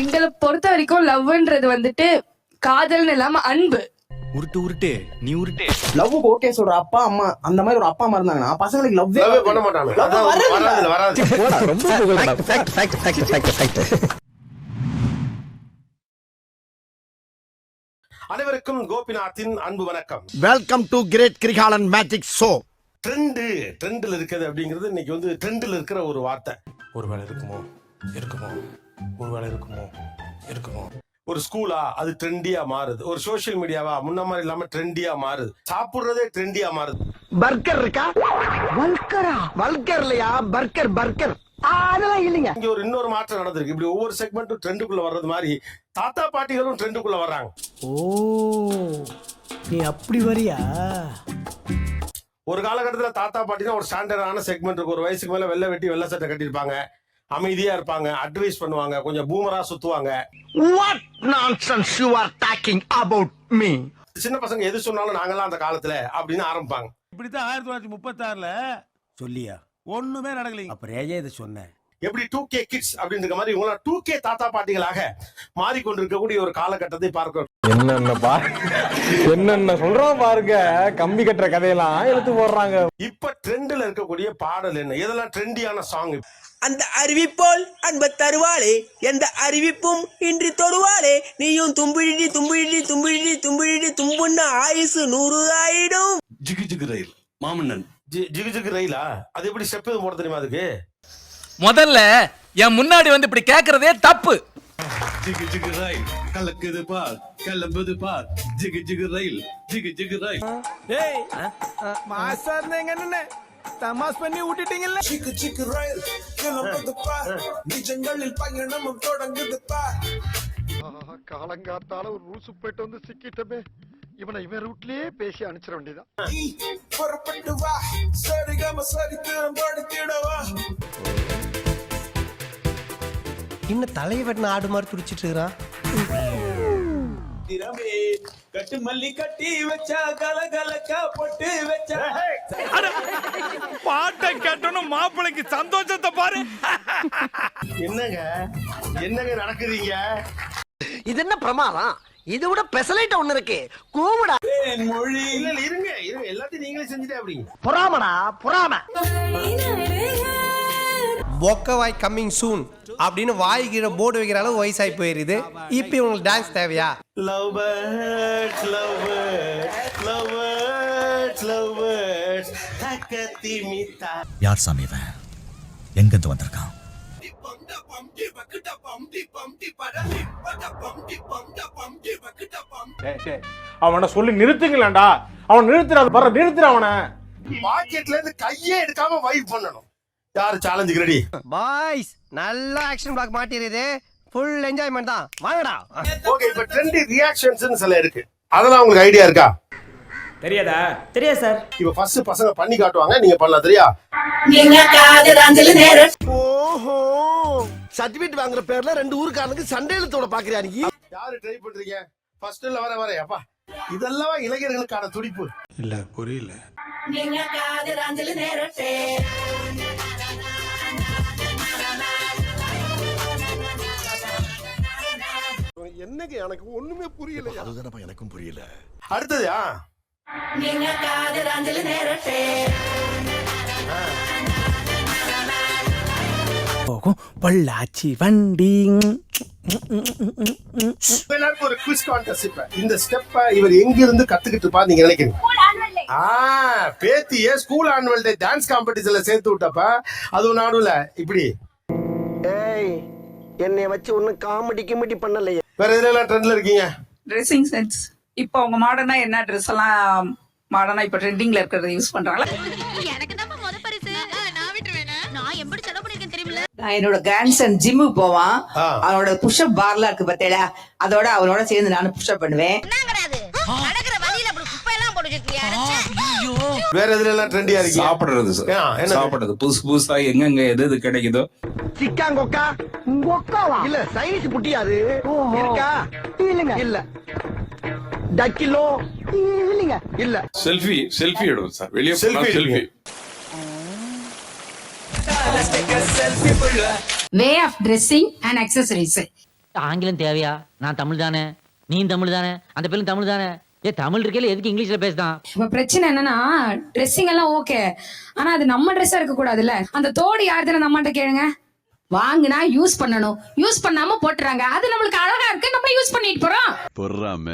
எங்களை பொறுத்த வரைக்கும் லவ்ன்றது வந்துட்டு காதல்னு இல்லாம அன்பு. உருட்டு உருட்டு நீ உருட்டு. லவ்வுக்கு ஓகே சொல்ற அப்பா அம்மா அந்த மாதிரி ஒரு அப்பா அம்மா இருந்தாங்கன்னா பசங்களுக்கு லவ்வே லவ்வே பண்ண மாட்டாங்க அனைவருக்கும் கோபிநாத்தின் அன்பு வணக்கம். Welcome to great Kirikalan magic show trend ட்ரெண்டில் இருக்குது அப்படிங்கிறது இன்னைக்கு வந்து ட்ரெண்டில் இருக்கிற ஒரு வார்த்தை. ஒருவேளை இருக்குமோ? இருக்குமோ? ஒருவேளை இருக்குமோ? இருக்குமோ? ஒரு ஸ்கூலா அது ட்ரெண்டியா மாறுது. ஒரு சோஷியல் மீடியாவா முன்ன மாதிரி இல்லாம ட்ரெண்டியா மாறுது. சாப்பிடுறதே ட்ரெண்டியா மாறுது. பர்கர் இருக்கா? வல்கரா வல்கர் இல்லையா பர்கர் பர்கர் அதெல்லாம் இல்லைங்க. இங்க ஒரு இன்னொரு மாற்றம் நடந்திருக்கு. இப்படி ஒவ்வொரு செக்மெண்ட்டும் ட்ரெண்டுக்குள்ள வர்றது மாதிரி தாத்தா பாட்டிகளும் ட்ரெண்டுக்குள்ள வர்றாங்க. ஓ நீ அப்படி வரியா? ஒரு காலகட்டத்துல தாத்தா பாட்டினா ஒரு ஸ்டாண்டர்டான செக்மெண்ட் இருக்கும் ஒரு வயசுக்கு மேல வெள்ளை வெட்டி வெள்ளை சட்டை கட்டியிருப்பாங்க. அமைதியா இருப்பாங்க அட்வைஸ் பண்ணுவாங்க கொஞ்சம் பூமரா சுத்துவாங்க. What nonsense you are talking about me சின்ன பசங்க எது சொன்னாலும் நாங்கெல்லாம் அந்த காலத்துல அப்படின்னு ஆரம்பிப்பாங்க. இப்படித்தான் ஆயிரத்தி தொள்ளாயிரத்தி முப்பத்தி ஆறுல சொல்லியா? ஒண்ணுமே நடக்கலைங்க. அப்புறம் ஏஜே இதை சொன்னேன். எப்படி டூ கே கிட்ஸ் அப்படின்ற மாதிரி இவங்களாம் டூ கே தாத்தா பாட்டிகளாக மாறிக்கொண்டிருக்கக்கூடிய ஒரு காலகட்டத்தை பார்க்கிறோம். என்னென்ன பா என்னென்ன சொல்றோம் பாருங்க. கம்பி கட்டுற கதையெல்லாம் எடுத்து போடுறாங்க. இப்ப ட்ரெண்ட்ல இருக்கக்கூடிய பாடல் என்ன? இதெல்லாம் ட்ரெண்டியான சாங் அந்த அறிவிப்போல் அன்ப தருவாளே எந்த அறிவிப்பும் இன்றி தொடுவாளே. நீயும் தும்பிழி தும்பிழி தும்பிழி தும்பிழி தும்புன்னு ஆயுசு நூறு ஆயிடும் ஜிகு ஜிகு ரயில். மாமன்னன். ஜிகு ஜிகு ரயிலா? அது எப்படி ஸ்டெப் எதுவும் போட தெரியுமா அதுக்கு? முதல்ல என் முன்னாடி வந்து இப்படி கேக்குறதே தப்பு. ஜிகு ஜிகு ரயில் கலக்குது பார் கிளம்புது பார். ஜிகு ஜிகு ரயில் ஜிகு ஜிகு ரயில். மாசா இருந்தீங்க என்ன தமாஸ் பண்ணி விட்டுட்டீங்கல்ல சிக்கு சிக்கு ரயில் கிளம்புது பார். நிஜங்களில் பயணமும் தொடங்குது பார். காலங்காத்தால ஒரு ரூசு போயிட்டு வந்து சிக்கிட்டமே. இவனை இவன் ரூட்லயே பேசி அனுப்பிச்சிட வேண்டியதான் புறப்பட்டு வா. சரிகம சரித்திரம் படித்திடவா இன்னும் தலையை வெட்டின ஆடு மாதிரி துடிச்சிட்டு இருக்கிறான் திறமே கட்டு மல்லி கட்டி வச்சா கலகலக்கா பொட்டு வச்சா. பாட்டை கேட்டோன்னு மாப்பிளைக்கு சந்தோஷத்தை பாரு. என்னங்க? என்னங்க நடக்குறீங்க? இது என்ன பிரமாதம்? இது விட பெசலைட் ஒண்ணு இருக்கு. கூவுடா. மொழி. இல்ல இல்ல இருங்க இருங்க. எல்லாத்தையும் நீங்களே செஞ்சுட்டே அப்படிங்க. புறாமடா புறாம. பொக்கவாய் கம்மிங் சூன் அப்படின்னு வாய் கீழே போர்டு வைக்கிற அளவு வயசாகி போயிருது. இப்போ இவங்களுக்கு டான்ஸ் தேவையா? Love birds love birds love birds love birds தக்கத்தி மித்தா யார் சாமி இவன்? எங்கிருந்து வந்திருக்கான்? அவனை சொல்லி நிறுத்துங்களேன்டா. அவன் நிறுத்துறாது வர நிறுத்துற அவனை. பாக்கெட்ல இருந்து கையே எடுக்காம வைப் பண்ணணும். யாரு சேலஞ்சுக்கு ரெடி பாய்ஸ் நல்ல ஆக்ஷன் பிளாக் மாட்டிருது ஃபுல் என்ஜாய்மெண்ட் தான். வாங்கடா. ஓகே இப்ப ட்ரெண்டி ரியாக்ஷன்ஸ் சில இருக்கு. அதெல்லாம் உங்களுக்கு ஐடியா இருக்கா? தெரியாதா? தெரியாது சார். இப்ப ஃபர்ஸ்ட் பசங்க பண்ணி காட்டுவாங்க நீங்க பண்ணலாம் சரியா ஓஹோ. சர்டிபிகேட் வாங்குற பேர்ல ரெண்டு ஊருக்காரனுக்கு சண்டை இழுத்தோட பாக்குறியா நீ? யாரு ட்ரை பண்றீங்க? ஃபர்ஸ்ட்ல வர வர அப்பா இதெல்லாம் இளைஞர்களுக்கான துடிப்பு. இல்ல புரியல. என்னங்க எனக்கு ஒண்ணுமே புரியல அதுதானப்பா எனக்கும் புரியல. அடுத்தது போகும் பொள்ளாச்சி வண்டி. எல்லாருக்கும் ஒரு குவிஸ் கான்டெஸ்ட் இப்ப. இந்த ஸ்டெப்ப இவர் எங்க இருந்து கத்துக்கிட்டு இருப்பா நீங்க நினைக்கிறீங்க? ஆ பேத்திய ஸ்கூல் ஆனுவல் டே டான்ஸ் காம்படிஷன்ல சேர்த்து விட்டப்ப அது நாடுல இப்படி. ஏய் என்னைய வச்சு ஒண்ணும் காமெடி கிமெடி பண்ணலையே. வேற எதுல ட்ரெண்ட்ல இருக்கீங்க? ட்ரெஸ்ஸிங் சென்ஸ் இப்போ அவங்க மாடர்னா என்ன ட்ரெஸ் எல்லாம் மாடர்னா இப்போ ட்ரெண்டிங்ல இருக்கிறத யூஸ் பண்றாங்களா? எனக்கு தான் முத பரிசு. நான் விட்டுருவேனா? நான் எப்படி செலவு பண்ணிருக்கேன் தெரியுமில்ல? நான் என்னோட கிராண்ட்சன் ஜிம்முக்கு போவான். அவனோட புஷ்அப் பார்லாம் இருக்கு பார்த்தேடா அதோட அவனோட சேர்ந்து நானும் புஷ்அப் பண்ணுவேன். என்ன வேற எதுல எல்லாம் ட்ரெண்டியா இருக்கீங்க? சாப்பிடுறது என்னது? சாப்பிடுறது. புதுசு புதுசா எங்கெங்க எது எது கிடைக்குதோ. சிக்காங்கொக்கா? கொக்காவா இல்ல சைனீஸ் புட்டியாது இருக்கா? இல்லங்க. இல்ல. டக்கிலோ. இல்லங்க. இல்ல. செல்ஃபி செல்ஃபி எடுவோம் சார். வெளியே Selfie selfie. Way of dressing and accessories ஆங்கிலம் தேவையா? நான் தமிழ் தானே? நீ தமிழ் தானே? அந்த பேரும் தமிழ் தானே? ஏ தமிழ் இருக்கையில எதுக்கு இங்கிலீஷ்ல பேசுதான்? இப்ப பிரச்சனை என்னன்னா ட்ரெஸ்ஸிங் எல்லாம் ஓகே ஆனா அது நம்ம ட்ரெஸ்ஸா இருக்க கூடாதுல்ல அந்த தோடு யாருதுன்னு நம்மகிட்ட கேளுங்க? வாங்குனா யூஸ் பண்ணணும். யூஸ் பண்ணாம போட்டுறாங்க. அது நம்மளுக்கு அழகா இருக்கு. நம்ம யூஸ் பண்ணிட்டு போறோம். பொறாம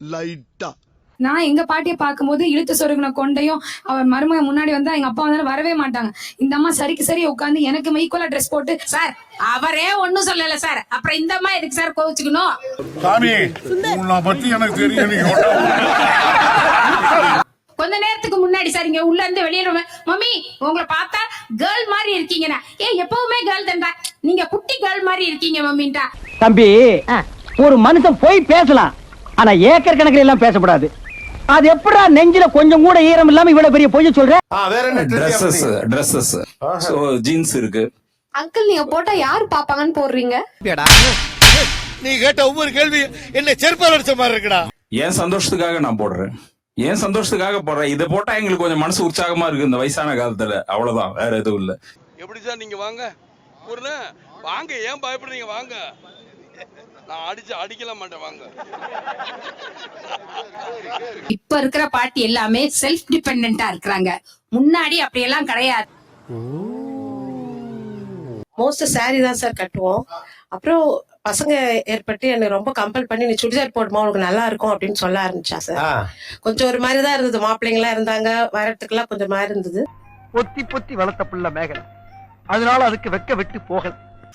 லைட்டா நான் எங்க பாட்டியை பார்க்கும்போது இழுத்து சொருகின கொண்டையும் அவர் மருமக முன்னாடி வந்தா எங்க அப்பா வந்தாலும் வரவே மாட்டாங்க. இந்த அம்மா சரிக்கு சரி உட்காந்து எனக்கு ஈக்குவலா ட்ரெஸ் போட்டு சார் அவரே ஒண்ணும் சொல்லல சார் அப்புறம் இந்த அம்மா எதுக்கு சார் கோவிச்சுக்கணும்? சாமி உன்னை பத்தி எனக்கு தெரியும் நீங்க கொஞ்ச நேரத்துக்கு முன்னாடி சார் இங்க உள்ள இருந்து வெளியில வ- மம்மி உங்களை பார்த்தா கேர்ள் மாதிரி இருக்கீங்கண்ணா. ஏ எப்பவுமே கேர்ள் தான்டா. நீங்க குட்டி கேர்ள் மாதிரி இருக்கீங்க மம்மின்டா. தம்பி ஒரு மனுஷன் போய் பேசலாம். ஆனா ஏக்கர் கணக்கில் எல்லாம் பேசக்கூடாது. அது எப்படா நெஞ்சில கொஞ்சம் கூட ஈரம் இல்லாம இவ்வளவு பெரிய பொய்ய சொல்ற? ஆ, வேற என்ன ட்ரெஸ்ஸஸ் ட்ரெஸ்ஸஸ் ஜீன்ஸ் இருக்கு. அங்கிள் நீங்க போட்டா யாரு பாப்பாங்கன்னு போடுறீங்க? நீ கேட்ட ஒவ்வொரு கேள்வி என்ன செருப்பால் அடிச்ச மாதிரி இருக்குடா. என் சந்தோஷத்துக்காக நான் போடுறேன். என் சந்தோஷத்துக்காக போடுறேன் இதை போட்டா எங்களுக்கு கொஞ்சம் மனசு உற்சாகமா இருக்கு இந்த வயசான காலத்துல. அவ்வளவுதான் வேற எதுவும் இல்ல. எப்படி சார் நீங்க வாங்க? வாங்க ஏன் பயப்படுறீங்க? வாங்க. நான் அடிச்சு அடிக்கல மாட்டேன் வாங்க. இப்ப இருக்கிற பாட்டி எல்லாமே செல்ஃப் டிபெண்டா இருக்கிறாங்க. முன்னாடி அப்படியெல்லாம் கிடையாது. மோஸ்ட் saree தான் சார் கட்டுவோம். அப்புறம் பசங்க ஏற்பட்டு எனக்கு ரொம்ப கம்பல் பண்ணி நீ சுடிதார் போடுமா உனக்கு நல்லா இருக்கும் அப்படின்னு சொல்ல ஆரம்பிச்சா சார். கொஞ்சம் ஒரு மாதிரி தான் இருந்தது. மாப்பிள்ளைங்களா இருந்தாங்க வரத்துக்குலாம் கொஞ்சம் மாதிரி இருந்தது. பொத்தி பொத்தி வளர்த்த புள்ள மேகல். அதனால அதுக்கு வெக்க விட்டு போகல.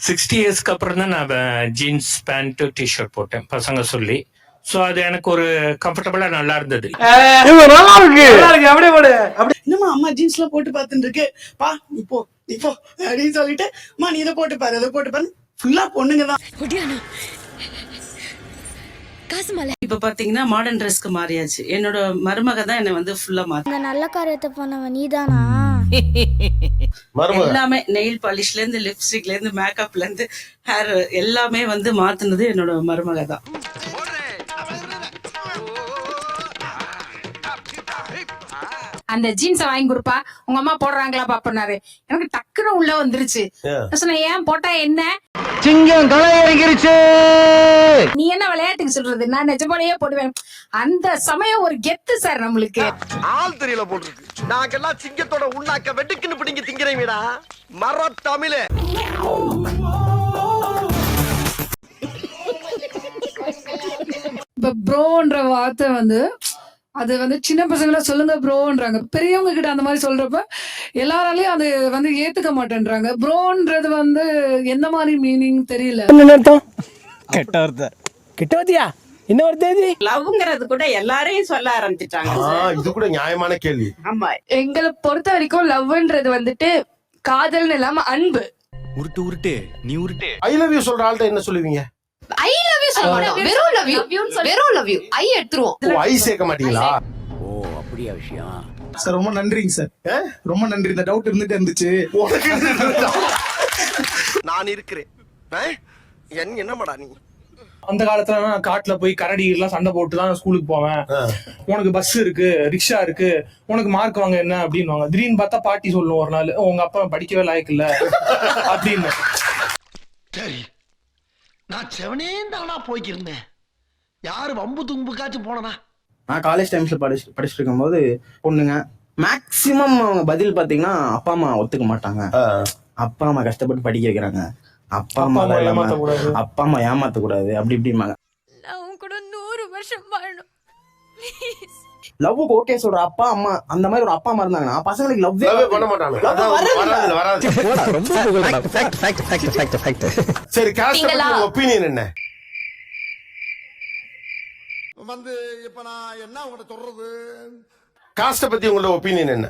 சிக்ஸ்டி இயர்ஸ்க்கு அப்புறம் தான் நான் ஜீன்ஸ் பேண்ட் டிஷர்ட் போட்டேன் பசங்க சொல்லி. ஸோ அது எனக்கு ஒரு கம்ஃபர்டபுளா நல்லா இருந்தது. நல்லா இருக்கு. அப்படியே போடு. என்னம்மா அம்மா ஜீன்ஸ் எல்லாம் போட்டு பார்த்துட்டு இருக்கு? பா இப்போ இப்போ அப்படின்னு சொல்லிட்டு அம்மா நீ இதை போட்டு பாரு அதை போட்டு பாரு. ஃபுல்லா பொண்ணுங்க தான். இப்ப பாத்தீங்கன்னா மாடர்ன் ட்ரெஸ்க்கு மாறியாச்சு. என்னோட மருமக தான் என்ன வந்து ஃபுல்லா மாத்தி. நல்ல காரியத்தை பண்ணவன் நீதானா? எல்லாமே நெயில் பாலிஷ்ல இருந்து லிப்ஸ்டிக்ல இருந்து மேக்கப்ல இருந்து ஹேர் எல்லாமே வந்து மாத்துனது என்னோட மருமக தான். அந்த ஜீன்ஸ வாங்கி கொடுப்பா. உங்க அம்மா போடுறாங்களா பாப்பனாரு எனக்கு டக்குன்னு உள்ள வந்துருச்சு. நான் சொன்னேன் ஏன் போட்டா என்ன? சிங்கம் களை இறங்கிருச்சு நீ என்ன விளையாட்டுக்கு சொல்றது? நான் நிஜமாலேயே போடுவேன். அந்த சமயம் ஒரு கெத்து சார் நம்மளுக்கு. ஆள் தெரியல போட்டுருக்கு. நாங்கெல்லாம் சிங்கத்தோட உண்ணாக்க வெட்டுக்குன்னு பிடிங்க திங்கிறீங்கடா மர தமிழே. இப்ப ப்ரோன்ற வார்த்தை வந்து அது வந்து சின்ன பசங்கள சொல்லுங்க ப்ரோன்றாங்க. பெரியவங்க கிட்ட அந்த மாதிரி சொல்றப்ப எல்லாராலையும் அது வந்து ஏத்துக்க மாட்டேன்றாங்க. ப்ரோன்றது வந்து எந்த மாதிரி மீனிங் தெரியல. கெட்ட வார்த்தை. கெட்ட வார்த்தையா? என்ன வார்த்தை லவ்ங்கிறது கூட எல்லாரையும் சொல்ல ஆரம்பிச்சிட்டாங்க இது கூட நியாயமான கேள்வி. ஆமா. எங்களை பொறுத்த வரைக்கும் லவ்ன்றது வந்துட்டு காதல்னு இல்லாம அன்பு. உருட்டு உருட்டு. நீ உருட்டு. ஐ லவ் யூ சொல்ற ஆள்கிட்ட என்ன சொல்லுவீங்க? ஐ லவ் யூ சொல்லுவோம் வெறும் லவ் யூ வெறும் லவ் யூ ஐ எடுத்துருவோம். ஓ, ஐ சேர்க்க மாட்டீங்களா? சார் ரொம்ப நன்றிங்க சார் ரொம்ப நன்றி. இந்த டவுட் இருந்துட்டே இருந்துச்சு? நான் இருக்கிறேன்? என் என்னமாடா நீ? அந்த காலத்துல நான் காட்டுல போய் கரடி எல்லாம் சண்டை போட்டு தான் ஸ்கூலுக்கு போவேன். உனக்கு பஸ் இருக்கு ரிக்ஷா இருக்கு உனக்கு மார்க் வாங்க என்ன அப்படின்னுவாங்க. திடீர்னு பார்த்தா பாட்டி சொல்லும் ஒரு நாள் உங்க அப்பா படிக்கவே லாயக்கு இல்ல. அப்படின்னு. நான் செவனே தானா போய்க்கிருந்தேன். யாரு வம்பு தும்புக்காச்சும் போனனா? நான் காலேஜ் டைம்ஸ்ல படிச்சு படிச்சுட்டு இருக்கும்போது பொண்ணுங்க மேக்சிமம் அவங்க பதில் பாத்தீங்கன்னா அப்பா அம்மா ஒத்துக்க மாட்டாங்க. அப்பா அம்மா கஷ்டப்பட்டு படிக்க வைக்கிறாங்க. அப்பா அம்மா அப்பா அம்மா. அப்பா ஏமாத்த கூடாது அப்படி இப்படிம்பாங்க. நான் கூட நூறு வருஷம் வாழணும். லவ்வுக்கு ஓகே சொல்ற அப்பா அம்மா அந்த மாதிரி ஒரு அப்பா அம்மா இருந்தாங்கன்னா பசங்களுக்கு Love ஏ லவ் பண்ண மாட்டாங்க. சரி? ஒப்பீனியன் என்ன? வந்து இப்ப நான் என்ன உங்கள்ட்ட சொல்றது? காஸ்ட பத்தி உங்களோட ஒப்பீனியன் என்ன?